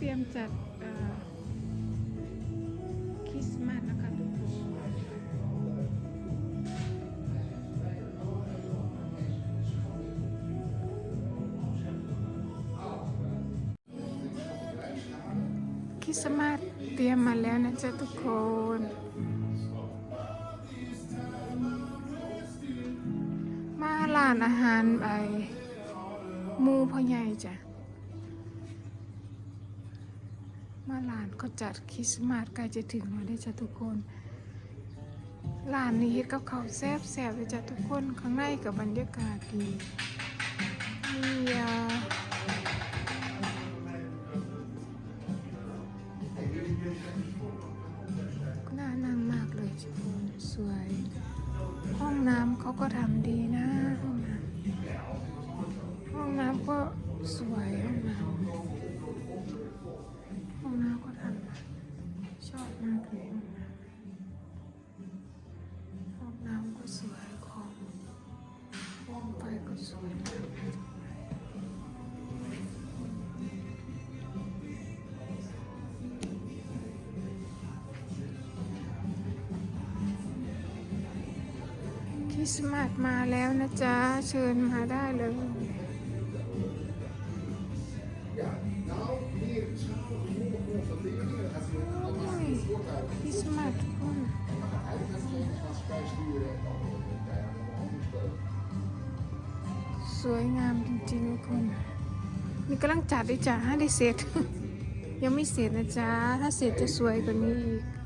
เตรียมจัดคริสต์มาสนะคะทุกคนคริสต์มาสเตรียมมาแล้วนะจ๊ะทุกคนมาร้านอาหารไอมูพ่อใหญ่จ้ะ มาร้านก็จัดคริสต์มาสใกล้จะถึงแล้วได้จ้ะทุกคนร้านนี้กับข้าแซ่บแซ่บเลยจ้ะทุกคนข้างในกับบรรยากาศดีมีอ่าน่านั่งมากเลยทุกคนสวย ห้องน้ำเขาก็ทำดีนะ ห้องน้ำห้องน้ำก็สวยห้องน้ำ ริสต์มาสมาแล้วนะจ๊ะ เชิญมาได้เลยคริสต์มาสทุกคนสวยงามจริงๆทุกคนนี่กำลังจัดด้วยจ้ะให้ได้เสร็จ ยังไม่เสร็จนะจ๊ะ ถ้าเสร็จจะสวยกว่านี้อีก